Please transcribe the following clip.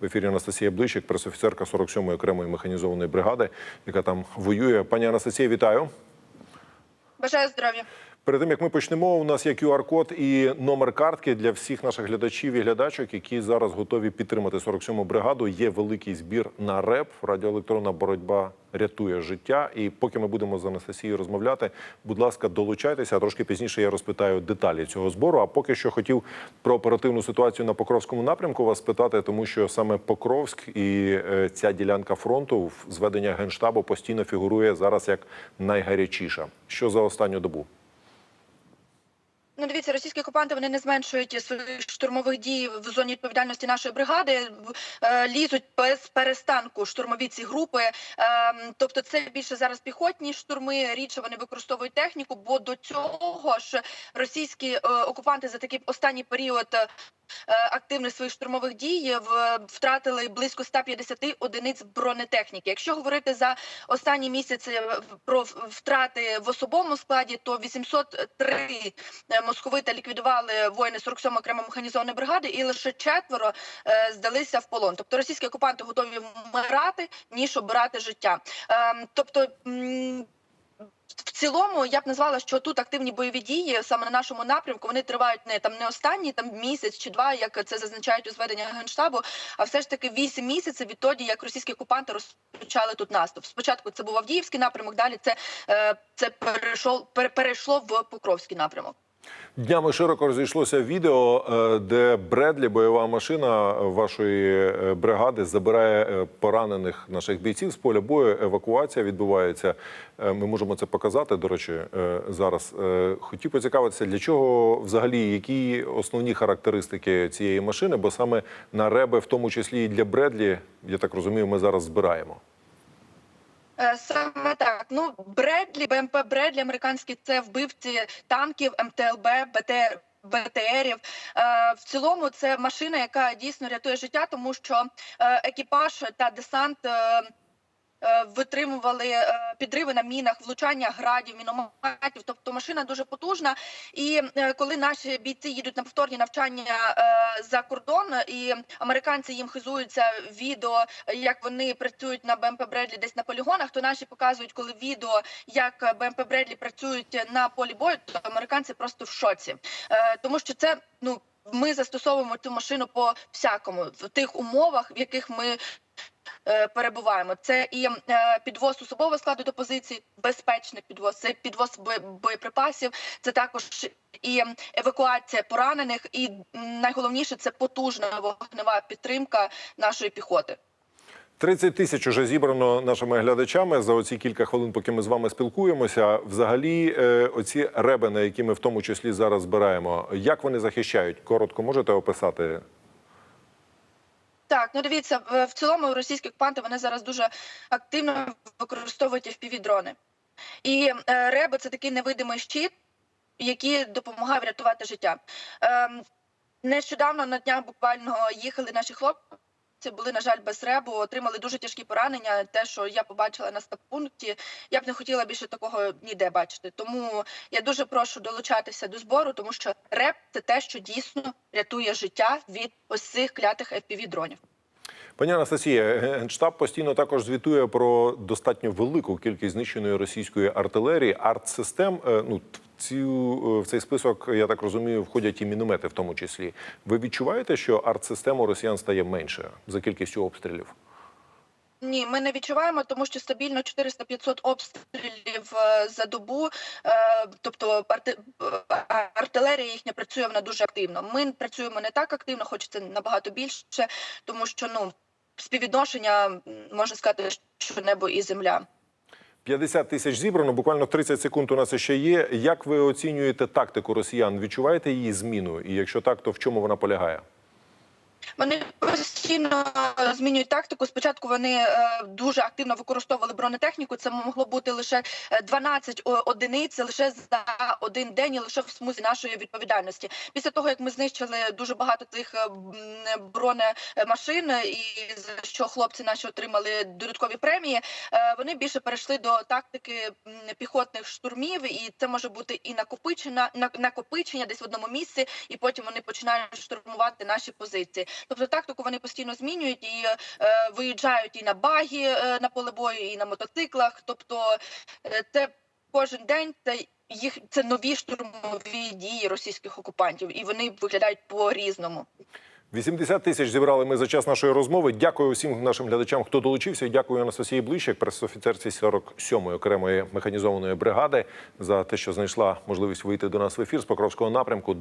В ефірі Анастасія Блищик, пресофіцерка 47-ї окремої механізованої бригади, яка там воює. Пані Анастасія, вітаю. Бажаю здоров'я. Перед тим як ми почнемо, у нас є QR-код і номер картки для всіх наших глядачів і глядачок, які зараз готові підтримати 47-му бригаду. Є великий збір на РЕП. Радіоелектронна боротьба рятує життя. І поки ми будемо з Анастасією розмовляти, будь ласка, долучайтеся. Трошки пізніше я розпитаю деталі цього збору. А поки що хотів про оперативну ситуацію на Покровському напрямку вас спитати, тому що саме Покровськ і е, ця ділянка фронту в зведення генштабу постійно фігурує зараз як найгарячіша. Що за останню добу? Ну, дивіться, російські окупанти вони не зменшують своїх штурмових дій в зоні відповідальності нашої бригади. е, Лізуть без перестанку штурмові ці групи. Ем, Тобто, це більше зараз піхотні штурми. Рідше вони використовують техніку. Бо до цього ж російські е, окупанти за такий останній період е, активних своїх штурмових дій втратили близько 150 одиниць бронетехніки. Якщо говорити за останні місяці е, про втрати в особовому складі, то 803 е, московита ліквідували воїни 47 окремо механізованої бригади, і лише четверо е, здалися в полон. Тобто російські окупанти готові вмирати ніж обирати життя. Ем, Тобто. Цілому я б назвала, що тут активні бойові дії саме на нашому напрямку. Вони тривають не там не останні там місяць чи два, як це зазначають у зведення генштабу, а все ж таки вісім місяців відтоді, як російські окупанти розпочали тут наступ. Спочатку це був Авдіївський напрямок, далі це, е, це перейшло перейшло в Покровський напрямок. Днями широко розійшлося відео, е, де Бредлі, бойова машина вашої е, бригади, забирає е, поранених наших бійців з поля бою. Евакуація відбувається. Ми можемо це показати. До речі, зараз хотів поцікавитися, для чого взагалі які основні характеристики цієї машини, бо саме на реби, в тому числі і для Бредлі, я так розумію, ми зараз збираємо. Е, Саме так. Ну Бредлі, БМП Бредлі, американські це вбивці танків, МТЛБ, БТР. БТРів Е, в цілому це машина, яка дійсно рятує життя, тому що е, екіпаж та десант витримували е, підриви на мінах, влучання градів, мінометів. Тобто машина дуже потужна. І е, коли наші бійці їдуть на повторні навчання е, за кордон, і американці їм хизуються відео, е, як вони працюють на БМП Бредлі десь на полігонах, то наші показують, коли відео, як БМП Бредлі працюють на полі бою, то американці просто в шоці, Е, тому що це ну. Ми застосовуємо цю машину по всякому в тих умовах, в яких ми е, перебуваємо. Це і е, підвоз особового складу до позицій, безпечний підвоз, це підвоз боєприпасів, це також і евакуація поранених, і найголовніше це потужна вогнева підтримка нашої піхоти. 30 тисяч уже зібрано нашими глядачами за оці кілька хвилин, поки ми з вами спілкуємося. Взагалі, е, оці ребени, які ми в тому числі зараз збираємо, як вони захищають? Коротко можете описати? Так, ну дивіться, в, цілому російські окупанти вони зараз дуже активно використовують FPV-дрони. І е, реби це такий невидимий щит, який допомагає врятувати життя. Е, нещодавно на днях буквально їхали наші хлопці. Були, на жаль, без ребу, отримали дуже тяжкі поранення. Те, що я побачила на стаб-пункті, я б не хотіла більше такого ніде бачити. Тому я дуже прошу долучатися до збору, тому що реп це те, що дійсно рятує життя від ось цих клятих FPV-дронів. Пані Анастасія, генштаб постійно також звітує про достатньо велику кількість знищеної російської артилерії, артсистем. Е, Ну цю в цей список, я так розумію, входять і міномети, в тому числі. Ви відчуваєте, що артсистему росіян стає менше за кількістю обстрілів? Ні, ми не відчуваємо, тому що стабільно 400-500 обстрілів е, за добу. Е, тобто артилерія їхня працює вона дуже активно. Ми працюємо не так активно, хоч це набагато більше, тому що ну співвідношення можна сказати, що небо і земля. 50 тисяч зібрано, буквально 30 секунд у нас ще є. Як ви оцінюєте тактику росіян? Відчуваєте її зміну? І якщо так, то в чому вона полягає? Вони постійно змінюють тактику. Спочатку вони е, дуже активно використовували бронетехніку. Це могло бути лише е, 12 одиниць лише за один день, і лише в смузі нашої відповідальності. Після того як ми знищили дуже багато цих е, бронемашин, і за що хлопці наші отримали додаткові премії. е, Вони більше перейшли до тактики піхотних штурмів, і це може бути і накопичення, на- накопичення десь в одному місці, і потім вони починають штурмувати наші позиції. Тобто тактику вони постійно змінюють і е, виїжджають і на багі е, на поле бою, і на мотоциклах. Тобто е, це кожен день це їх це нові штурмові дії російських окупантів, і вони виглядають по різному. 80 тисяч зібрали ми за час нашої розмови. Дякую усім нашим глядачам, хто долучився. Дякую Анастасії Блищик, пресофіцерці 47-ї окремої механізованої бригади, за те, що знайшла можливість вийти до нас в ефір з Покровського напрямку.